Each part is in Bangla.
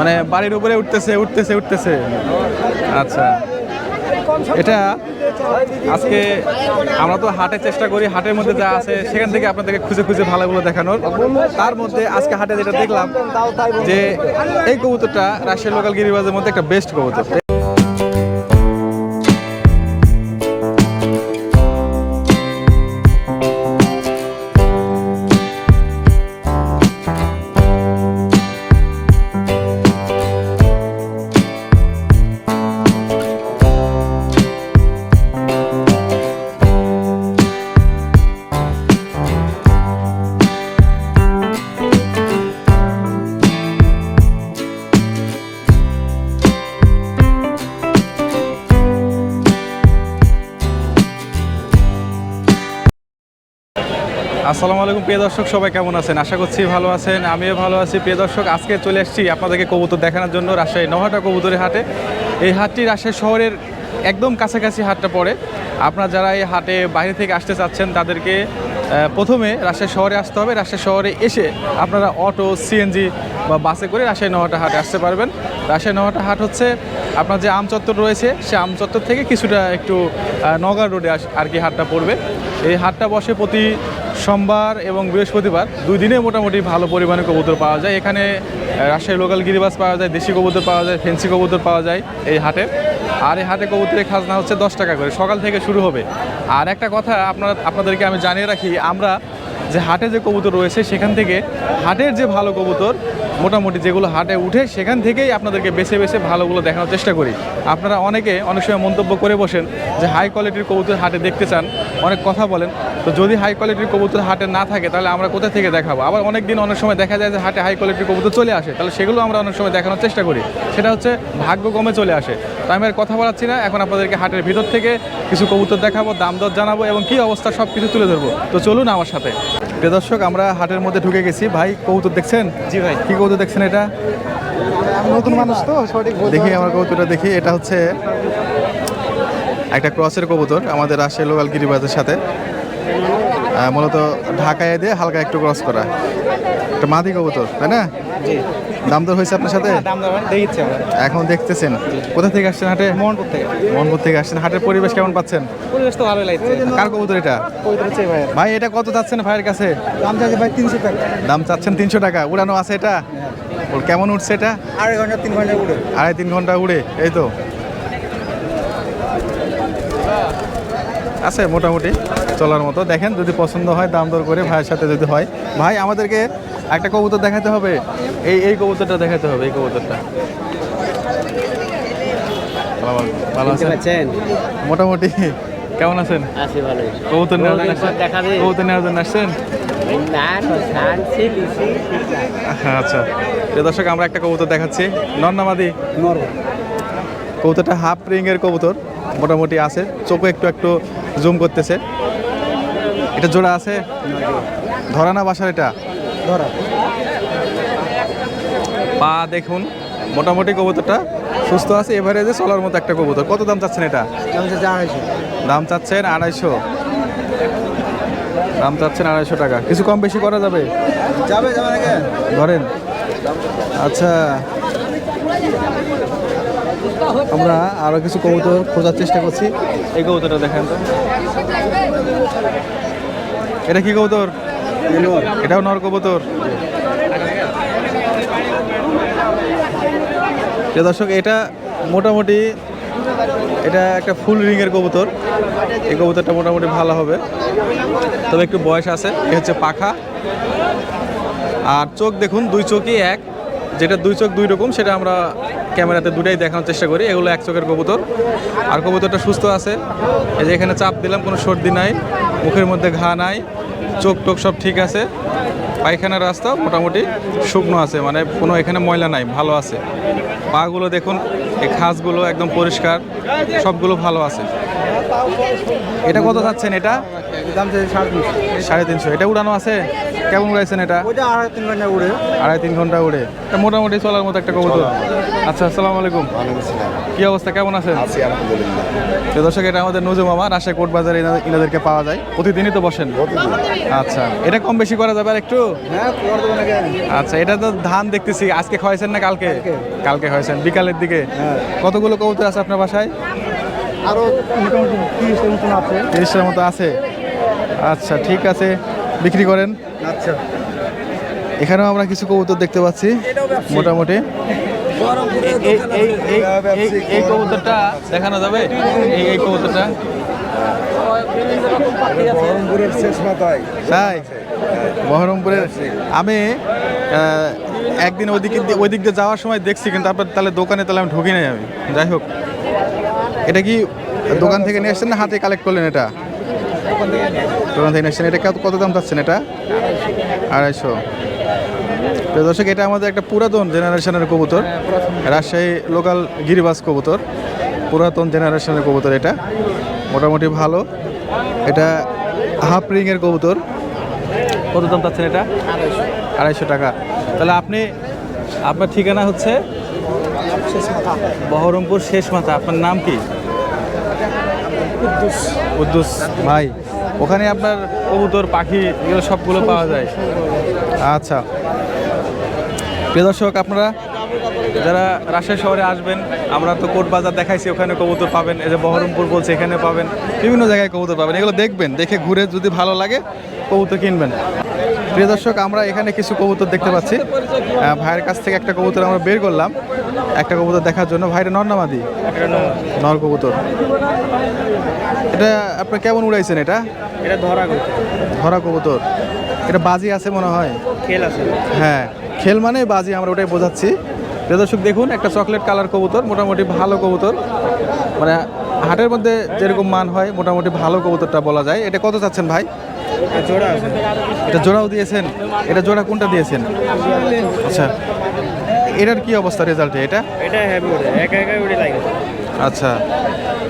মানে বাড়ির উপরে উঠতেছে উঠতেছে উঠতেছে। আচ্ছা। এটা আজকে আমরা তো হাটে চেষ্টা করি, হাটের মধ্যে যা আছে, সেখান থেকে আপনাদেরকে খুঁজে খুঁজে ভালোগুলো দেখানোর। তার মধ্যে আজকে হাটে যেটা দেখলাম, যে এই কবুতরটা রাশিয়ার লোকাল গিরিবাজের মধ্যে একটা বেস্ট কবুতর। আলাইকুম, প্রিয় দর্শক, সবাই কেমন আছেন? আশা করছি ভালো আছেন, আমিও ভালো আছি। প্রিয় দর্শক, আজকে চলে এসেছি আপনাদেরকে কবুতর দেখানোর জন্য রাজশাহী নহাটা কবুতরের হাটে। এই হাটটি রাজশাহী শহরের একদম কাছাকাছি হাটটা পড়ে। আপনারা যারা এই হাটে বাইরে থেকে আসতে চাচ্ছেন, তাদেরকে প্রথমে রাজশাহী শহরে আসতে হবে। রাজশাহী শহরে এসে আপনারা অটো, সিএনজি বা বাসে করে রাজশাহী নহাটা হাটে আসতে পারবেন। রাজশাহী নহাটা হাট হচ্ছে, আপনার যে আম চত্বর রয়েছে, সে আম চত্বর থেকে কিছুটা একটু নগর রোডে আর কি হাটটা পড়বে। এই হাটটা বসে প্রতি সোমবার এবং বৃহস্পতিবার দুই দিনে মোটামুটি ভালো পরিমাণে কবুতর পাওয়া যায়। এখানে রাজশাহী লোকাল গিরিবাস পাওয়া যায়, দেশি কবুতর পাওয়া যায়, ফেন্সি কবুতর পাওয়া যায় এই হাটে। আর এই হাটে কবুতরের খাজনা হচ্ছে দশ টাকা করে, সকাল থেকে শুরু হবে। আর একটা কথা আপনার, আপনাদেরকে আমি জানিয়ে রাখি, আমরা যে হাটে যে কবুতর রয়েছে, সেখান থেকে হাটের যে ভালো কবুতর, মোটামুটি যেগুলো হাটে উঠে, সেখান থেকেই আপনাদেরকে বেছে বেছে ভালোগুলো দেখানোর চেষ্টা করি। আপনারা অনেকে অনেক সময় মন্তব্য করে বসেন যে হাই কোয়ালিটির কবুতর হাটে দেখতে চান। অনেক কথা বলেন। তো যদি হাই কোয়ালিটির কবুতর হাটে না থাকে তাহলে আমরা কোথা থেকে দেখাবো? আবার অনেক দিন অনেক সময় দেখা যায় যে হাটে হাই কোয়ালিটির কবুতর চলে আসে। তাহলে সেগুলো আমরা অনেক সময় দেখানোর চেষ্টা করি। সেটা হচ্ছে ভাগ্য কমে চলে আসে। তো আমি আর কথা বলাচ্ছি না। এখন আপনাদেরকে হাটের ভিতর থেকে কিছু কবুতর দেখাবো দাম দর জানাব এবং কি অবস্থা সব কিছু তুলে ধরবো। তো চলুন আমার সাথে। প্রিয় দর্শক আমরা হাটের মধ্যে ঢুকে গেছি। ভাই কবুতর দেখছেন? জি ভাই। কি কবুতর দেখছেন এটা? নতুন মানুষ তো সঠিক দেখি আমার। কবুতরটা দেখি। এটা হচ্ছে একটা ক্রসের কবুতর আমাদের রাজশাহী লোকাল গিরিবাজের সাথে। মূলত ঢাকায় দিয়ে হালকা একটু ক্রস করা। একটা মাদি কবুতর তাই না? দাম দর হয়েছে আপনার সাথে? হ্যাঁ, এখন দেখতেছেন। কোথা থেকে আসছেন হাটে? মোহনপুর থেকে। মোহনপুর থেকে আসছেন। হাটের পরিবেশ কেমন পাচ্ছেন? পরিবেশ তো ভালোই লাগছে। কার কবুতর এটা? ভাই এটা কত চাচ্ছেন ভাইয়ের কাছে? দাম চাইছে ভাই তিনশো টাকা। দাম চাচ্ছেন তিনশো টাকা। উড়ানো আছে এটা? ওর কেমন উঠছে এটা? আড়াই ঘণ্টা তিন ঘণ্টা উড়ে। আড়াই তিন ঘণ্টা উড়ে। এই তো। আছে মোটামুটি চলার মতো। দেখেন যদি পছন্দ হয় দাম দর করে ভাইয়ের সাথে যদি হয়। ভাই আমাদেরকে একটা কবুতর দেখাতে হবে। এই এই কবুতরটা দেখাতে হবে এই কবুতরটা। ভালো আছেন? মোটামুটি। কেমন আছেন? কবুতর কবুতর আসছেন? নেওয়ার জন্য আসছেন? আচ্ছা। দর্শক আমরা একটা কবুতর দেখাচ্ছি। নন্নামাদি কবুতরটা হাফ রিং এর কবুতর মোটামুটি আছে। চোখে একটু একটু জুম করতেছে। এটা জোড়া আছে? ধরা না বাসার এটা? ধরা। পা দেখুন মোটামুটি কবুতরটা সুস্থ আছে। এভারেজে চলার মতো একটা কবুতর। কত দাম চাচ্ছেন এটা? দাম চাচ্ছেন আড়াইশো। দাম চাচ্ছেন আড়াইশো টাকা। কিছু কম বেশি করা যাবে? যাবে ধরেন। আচ্ছা। আমরা আরও কিছু কবুতর খোঁজার চেষ্টা করছি। এই কবুতরটা দেখেন। তো এটা কি কবুতর? এটাও নর কবুতর। দর্শক, এটা মোটামুটি এটা একটা ফুল রিংয়ের কবুতর। এই কবুতরটা মোটামুটি ভালো হবে। তবে একটু বয়স আছে, এ হচ্ছে পাখা। আর চোখ দেখুন, দুই চোখই এক। যেটা দুই চোখ দুই রকম সেটা আমরা ক্যামেরাতে দুটাই দেখানোর চেষ্টা করি। এগুলো এক চোখের কবুতর। আর কবুতরটা সুস্থ আছে। এই যে এখানে চাপ দিলাম কোনো সর্দি নাই মুখের মধ্যে ঘা নাই চোখ টোক সব ঠিক আছে। পায়খানার রাস্তা মোটামুটি শুকনো আছে মানে কোনো এখানে ময়লা নাই ভালো আছে। পাগুলো দেখুন এই খাসগুলো একদম পরিষ্কার সবগুলো ভালো আছে। এটা কত চাচ্ছেন এটা? সাড়ে তিনশো। এটা উড়ানো আছে? কেমন উড়াইছেন এটা? ওইটা আড়াই তিন ঘণ্টা উড়ে। আড়াই তিন ঘণ্টা উড়ে। এটা মোটামুটি চলার মতো একটা কবুতর। আচ্ছা আসসালামু আলাইকুম। কি অবস্থা? কেমন আছেন? তো দর্শক এটা আমাদের নজু মামা রাজশাহী কোট বাজারে এনাদেরকে পাওয়া যায়। প্রতিদিনই তো বসেন। আচ্ছা এটা কম বেশি করা যাবে আর একটু? হ্যাঁ আচ্ছা এটা তো ধান দেখতেছি। আজকে খাওয়াইছেন না কালকে? কালকে। খাওয়াইছেন বিকালের দিকে। হ্যাঁ। কতগুলো কবুতর আছে আপনার বাসায়? আরও মোটামুটি তিরিশটার মতন আছে। তিরিশটার মতো আছে। আচ্ছা ঠিক আছে। বিক্রি করেন? আচ্ছা। এখানেও আমরা কিছু কবুতর দেখতে পাচ্ছি মোটামুটি। এই- এই- এই- এই- এই- এই কবুতরটা দেখানো যাবে? এই এই কবুতরটা? বহরমপুরের তাই? আমি আহ, একদিন ওইদিকে দিয়ে- ওই দিক দিয়ে যাওয়ার সময় দেখছি কিন্তু আপনার তাহলে দোকানে তাহলে আমি ঢুকি নাই আমি। যাই হোক। এটা কি দোকান থেকে নিয়ে আসছেন না হাতে কালেক্ট করলেন এটা? দোকান থেকে নিয়ে এটা কত- কত দাম চাচ্ছেন এটা? আড়াইশো। তো দর্শক এটা আমাদের একটা পুরাতন জেনারেশনের কবুতর। রাজশাহী লোকাল গিরিবাস কবুতর। পুরাতন জেনারেশনের কবুতর এটা। মোটামুটি ভালো। এটা হাফ রিংয়ের কবুতর। কত দাম চাচ্ছেন এটা? আড়াইশো। টাকা। তাহলে আপনি আপনার ঠিকানা হচ্ছে? বহরমপুর শেষ মাথা। আপনার নাম কি? উদ্দুস। ভাই ওখানে আপনার কবুতর, পাখি, এগুলো সবগুলো পাওয়া যায়। আচ্ছা। প্রিয় দর্শক, আপনারা যারা রাজশাহী শহরে আসবেন, আমরা তো কোর্ট বাজার দেখাইছি, ওখানে কবুতর পাবেন, এই যে বহরমপুর বলছে এখানে পাবেন, বিভিন্ন জায়গায় কবুতর পাবেন। এগুলো দেখবেন, দেখে ঘুরে যদি ভালো লাগে, কবুতর কিনবেন। প্রিয় দর্শক আমরা এখানে কিছু কবুতর দেখতে পাচ্ছি। ভাইয়ের কাছ থেকে একটা কবুতর আমরা বের করলাম। একটা কবুতর দেখার জন্য। ভাইটা নর্নামাদি নর কবুতর। এটা আপনি কেমন উড়াইছেন এটা? এটা ধরা ধরা কবুতর। এটা বাজি আছে মনে হয়? খেল আছে। হ্যাঁ খেল মানে বাজি আমরা ওটাই বোঝাচ্ছি। প্রিয় দর্শক দেখুন একটা চকলেট কালার কবুতর মোটামুটি ভালো কবুতর। মানে হাটের মধ্যে যেরকম মান হয় মোটামুটি ভালো কবুতরটা বলা যায়। এটা কত চাচ্ছেন ভাই? এটা জোড়াও দিয়েছেন? এটা জোড়া কোনটা দিয়েছেন? আচ্ছা। এটার কি অবস্থা রেজাল্টে এটা? এটা একা একা উড়ে লাগে। আচ্ছা।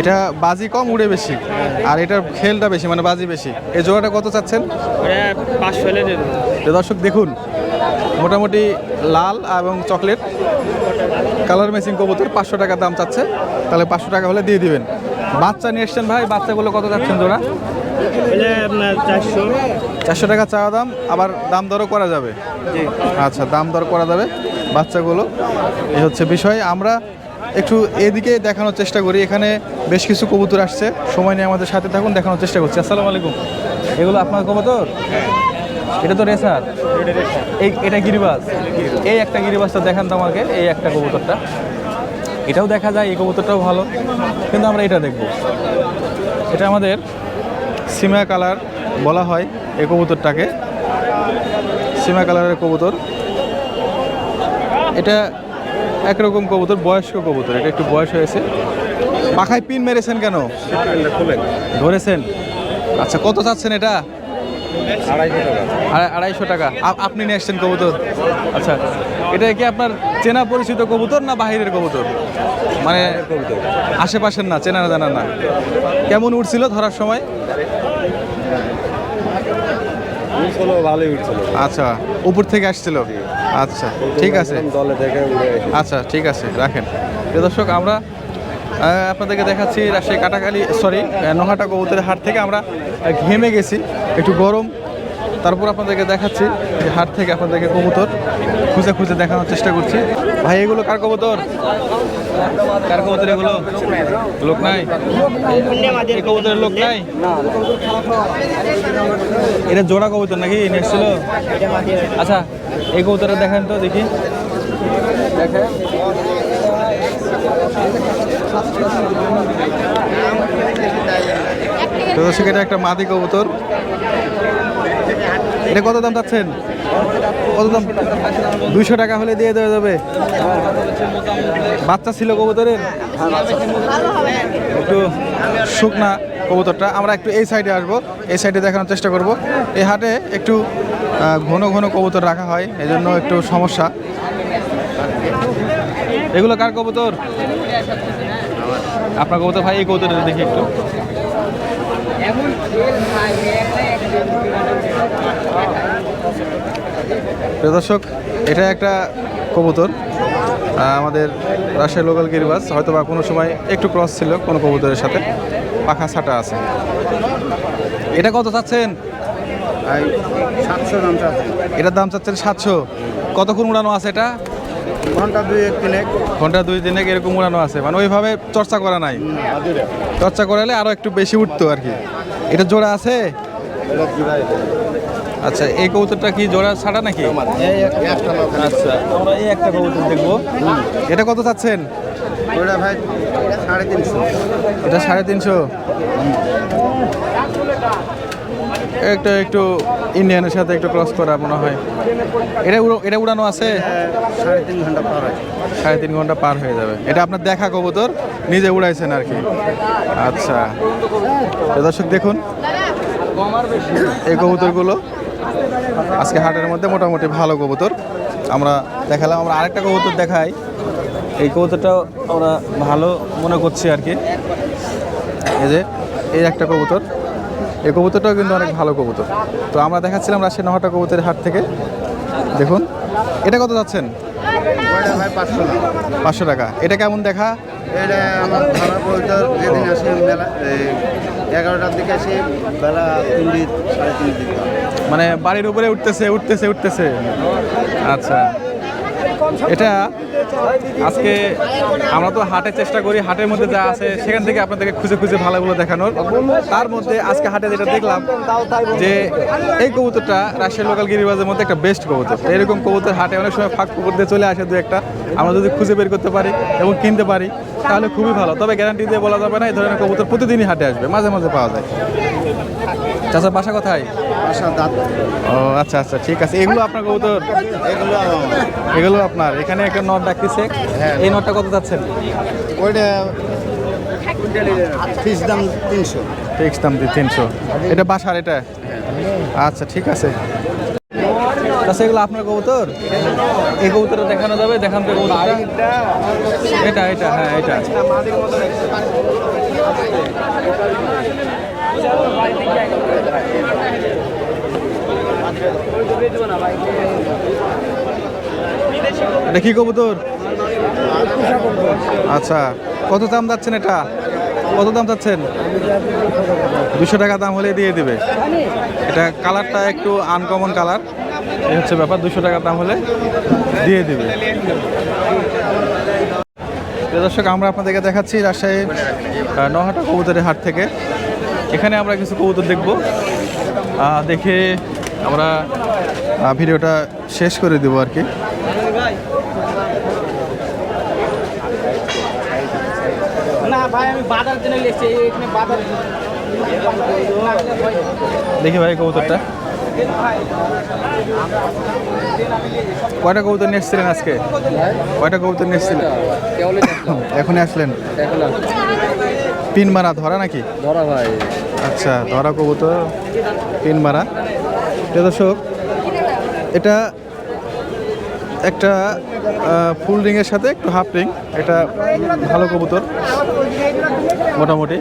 এটা বাজি কম উড়ে বেশি। আর এটার খেলটা বেশি মানে বাজি বেশি। এই জোড়াটা কত চাচ্ছেন? দর্শক দেখুন। মোটামুটি লাল এবং চকলেট। কালার মেসিং কবুতর পাঁচশো টাকা দাম চাচ্ছে। তাহলে পাঁচশো টাকা হলে দিয়ে দিবেন। বাচ্চা নিয়ে এসছেন ভাই বাচ্চাগুলো কত যাচ্ছেন তোরা চারশো। চারশো টাকা চাওয়া দাম আবার দাম দরও করা যাবে? আচ্ছা দাম দর করা যাবে বাচ্চাগুলো। এই হচ্ছে বিষয় আমরা একটু এদিকে দেখানোর চেষ্টা করি এখানে বেশ কিছু কবুতর আসছে। সময় নিয়ে আমাদের সাথে থাকুন দেখানোর চেষ্টা করছি। আসসালামু আলাইকুম। এগুলো আপনার কবুতর? এটা তো রেসার। এই এটা গিরিবাজ। এই একটা গিরিবাজটা দেখান তো আমাকে এই একটা কবুতরটা। এটাও দেখা যায় এই কবুতরটাও ভালো। কিন্তু আমরা এটা দেখব। এটা আমাদের সিমা কালার বলা হয় এই কবুতরটাকে। সিমা কালারের কবুতর। এটা একরকম কবুতর বয়স্ক কবুতর। এটা একটু বয়স হয়েছে। পাখায় পিন মেরেছেন কেন? ধরেছেন। আচ্ছা কত চাচ্ছেন এটা? আড়াইশো টাকা। আপনি নিয়ে আসছেন কবুতর? আচ্ছা। এটা কি আপনার চেনা পরিচিত কবুতর না বাহিরের কবুতর? মানে আশেপাশের না চেনা জানা না। কেমন উঠছিল ধরার সময়? উঠছিল ভালোই উঠছিল আচ্ছা উপর থেকে আসছিল? আচ্ছা ঠিক আছে। আচ্ছা ঠিক আছে রাখেন। দর্শক আমরা আপনাদেরকে দেখাচ্ছি রাজশাহী কাটাকালি সরি নহাটা কবুতরের হাট থেকে আমরা ঘেমে গেছি, একটু গরম। তারপর আপনাদেরকে দেখাচ্ছি হাট থেকে আপনাদেরকে কবুতর খুঁজে খুঁজে দেখানোর চেষ্টা করছি। ভাই, এগুলো কার কবুতর? কার কবুতর এগুলো? লোক নাই? কবুতরের লোক নাই? এটা জোড়া কবুতর নাকি? এসেছিল আচ্ছা এই কবুতরটা দেখেন তো দেখি। তো এটা একটা মাদি কবুতর। এটা কত দাম চাচ্ছেন? কত দাম? দুইশো টাকা হলে দিয়ে দেওয়া যাবে। বাচ্চা ছিল কবুতরের? একটু শুকনা কবুতরটা। আমরা একটু এই সাইডে আসব। এই সাইডে দেখানোর চেষ্টা করব। এই হাটে একটু ঘন ঘন কবুতর রাখা হয়, এজন্য একটু সমস্যা। এগুলো কার কবুতর? আপনার কবুতর ভাই এই কবুতরটা দেখি একটু। দর্শক এটা একটা কবুতর। আমাদের রাজশাহী লোকাল গিরিবাস হয়তো বা কোনো সময় একটু ক্রস ছিল কোনো কবুতরের সাথে। পাখা ছাটা আছে। এটা কত চাচ্ছেন? সাতশো দাম চাচ্ছে। এটার দাম চাচ্ছেন সাতশো। কতক্ষণ উড়ানো আছে এটা? ঘণ্টা দুই এক তিন ঘণ্টা দুই দিনে এরকম উড়ানো আছে। মানে ওইভাবে চর্চা করা নাই। চর্চা করালে আরও একটু বেশি উঠতো আর কি। এটা জোড়া আছে? আচ্ছা এই কবুতরটা কি জোড়া ছাড়া নাকি? আচ্ছা আমরা এই একটা কবুতর দেখব। এটা কত চাচ্ছেন? ওটা ভাই সাড়ে তিনশো। এটা সাড়ে তিনশো। একটা একটু ইন্ডিয়ানের সাথে একটু ক্রস করা মনে হয়। এটা উড়ো- এটা উড়ানো আছে? সাড়ে তিন ঘণ্টা পার হয়। সাড়ে তিন ঘণ্টা পার হয়ে যাবে। এটা আপনার দেখা কবুতর নিজে উড়াইছেন আর কি। আচ্ছা। দর্শক দেখুন। এই কবুতরগুলো আজকে হাটের মধ্যে মোটামুটি ভালো কবুতর। আমরা দেখালাম আমরা আরেকটা কবুতর দেখাই। এই কবুতরটাও আমরা ভালো মনে করছি আর কি। এই যে এই একটা কবুতর। এই কবুতরটাও কিন্তু অনেক ভালো কবুতর। তো আমরা দেখাচ্ছিলাম রাজশাহী নহটা কবুতরের হাট থেকে। দেখুন এটা কত যাচ্ছেন? পাঁচশো টাকা। এটা কেমন দেখা? এটা আমার ধরা বলতে যেদিন আসি মেলা এগারোটার দিকে আসি বেলা তিনটি সাড়ে তিন দিকে। মানে বাড়ির উপরে উঠতেছে উঠতেছে উঠতেছে। আচ্ছা। এটা আজকে আমরা তো হাটের চেষ্টা করি, হাটের মধ্যে যা আছে সেখান থেকে আপনাদেরকে খুঁজে খুঁজে ভালোগুলো দেখানোর। তার মধ্যে আজকে হাটে যেটা দেখলাম যে এই কবুতরটা রাজশাহী লোকাল গিরিবাজের মধ্যে একটা বেস্ট কবুতর। এরকম কবুতর হাটে অনেক সময় ফাঁক পুকুর দিয়ে চলে আসে দু একটা। আমরা যদি খুঁজে বের করতে পারি এবং কিনতে পারি, তাহলে খুবই ভালো। তবে গ্যারান্টি দিয়ে বলা যাবে না, এই ধরনের কবুতর প্রতিদিনই হাটে আসবে, মাঝে মাঝে পাওয়া যায়। চাচা বাসা কোথায়? ও আচ্ছা আচ্ছা ঠিক আছে। এগুলো আপনার কবুতর? এগুলো এগুলো আপনার? এখানে একটা নট ডাকতেছে। এই নটটা কত যাচ্ছেন? ওইটা ফিস দাম তিনশো। ফিক্স দাম তিনশো। এটা বাসার এটা? আচ্ছা ঠিক আছে। আচ্ছা এগুলো আপনার কবুতর? এই কবুতরটা দেখানো যাবে? দেখান তো এটা এটা হ্যাঁ এটা। এটা কি কবুতর? আচ্ছা কত দাম যাচ্ছেন এটা? কত দাম যাচ্ছেন? দুশো টাকা দাম হলে দিয়ে দিবে। এটা কালারটা একটু আনকমন কালার। এই হচ্ছে ব্যাপার, দুশো টাকা দাম হলে দিয়ে দিবে। দর্শক, আমরা আপনাদেরকে দেখাচ্ছি রাজশাহীর নহাটা কবুতরের হাট থেকে। এখানে আমরা কিছু কবুতর দেখব। দেখে আমরা ভিডিওটা শেষ করে দেবো আর কি। না ভাই আমি বাজার জন্য এসেছি এখানে বাজার দেখি ভাই কবুতরটা। কয়টা কবুতর নিয়ে এসেছিলেন আজকে? কয়টা কবুতর নিয়ে এসেছিলেন? এখনই আসলেন? পিন মারা ধরা নাকি? ধরা ভাই। আচ্ছা ধরা কবুতর পিন মারা। প্রিয় দর্শক, এটা একটা ফুল রিংয়ের সাথে একটু হাফ রিং, এটা ভালো কবুতর, মোটামুটি।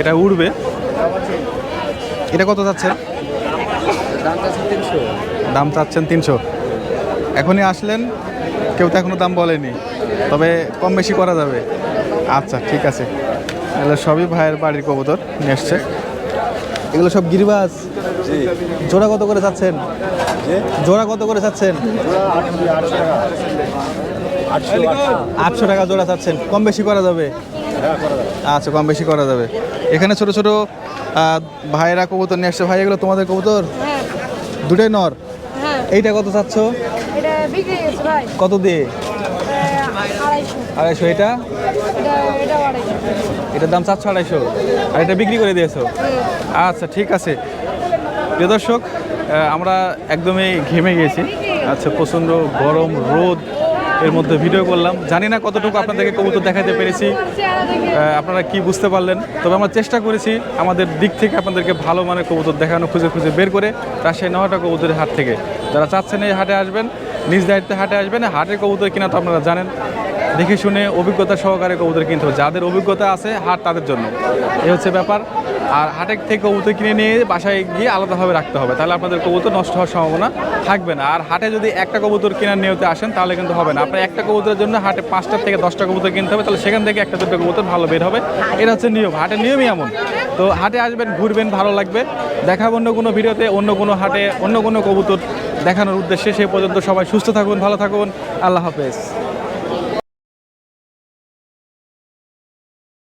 এটা উড়বে। এটা কত যাচ্ছে দাম চাচ্ছেন তিনশো। এখনই আসলেন, কেউ তো এখনও দাম বলেনি, তবে কম বেশি করা যাবে। আচ্ছা ঠিক আছে। এগুলো সবই ভাইয়ের বাড়ির কবুতর নিয়ে এসছে এগুলো সব গিরিবাজ? জোড়া কত করে যাচ্ছেন জোড়া কত করে যাচ্ছেন আটশো টাকা। জোড়া চাচ্ছেন। কম বেশি করা যাবে? আচ্ছা কম বেশি করা যাবে। এখানে ছোট ছোট ভাইয়েরা কবুতর নিয়ে আসছে। ভাই এগুলো তোমাদের কবুতর? হ্যাঁ। দুটাই নর? হ্যাঁ। এইটা কত চাচ্ছ? এটা বিক্রি গেছে ভাই। কত দিয়ে? আড়াইশো। এটা এটার দাম চারশো আড়াইশো। আর এটা বিক্রি করে দিয়েছ? আচ্ছা ঠিক আছে। প্রিয় দর্শক আমরা একদমই ঘেমে গেছি আচ্ছা প্রচণ্ড গরম রোদ এর মধ্যে ভিডিও করলাম। জানি না কতটুকু আপনাদেরকে কবুতর দেখাতে পেরেছি। আপনারা কি বুঝতে পারলেন? তবে আমরা চেষ্টা করেছি আমাদের দিক থেকে আপনাদেরকে ভালো মানের কবুতর দেখানো খুঁজে খুঁজে বের করে রাজশাহী নহাটা কবুতরের হাট থেকে। যারা চাচ্ছেন এই হাটে আসবেন নিজ দায়িত্বে হাটে আসবেন। হাটের কবুতর কিনা তো আপনারা জানেন। দেখে শুনে অভিজ্ঞতা সহকারে কবুতর কিনতে হবে। যাদের অভিজ্ঞতা আছে, হাট তাদের জন্য। এ হচ্ছে ব্যাপার। আর হাটের থেকে কবুতর কিনে নিয়ে বাসায় গিয়ে আলাদাভাবে রাখতে হবে। তাহলে আপনাদের কবুতর নষ্ট হওয়ার সম্ভাবনা থাকবে না। আর হাটে যদি একটা কবুতর কেনার নিয়তে আসেন, তাহলে কিন্তু হবে না। আপনার একটা কবুতরের জন্য হাটে পাঁচটা থেকে দশটা কবুতর কিনতে হবে। তাহলে সেখান থেকে একটা দুটো কবুতর ভালো বের হবে। এটা হচ্ছে নিয়ম। হাটের নিয়মই এমন। তো হাটে আসবেন, ঘুরবেন, ভালো লাগবে। দেখাবো অন্য কোনো ভিডিওতে অন্য কোনো হাটে অন্য কোনো কবুতর দেখানোর উদ্দেশ্যে সেই পর্যন্ত সবাই সুস্থ থাকুন ভালো থাকুন। আল্লাহ হাফেজ।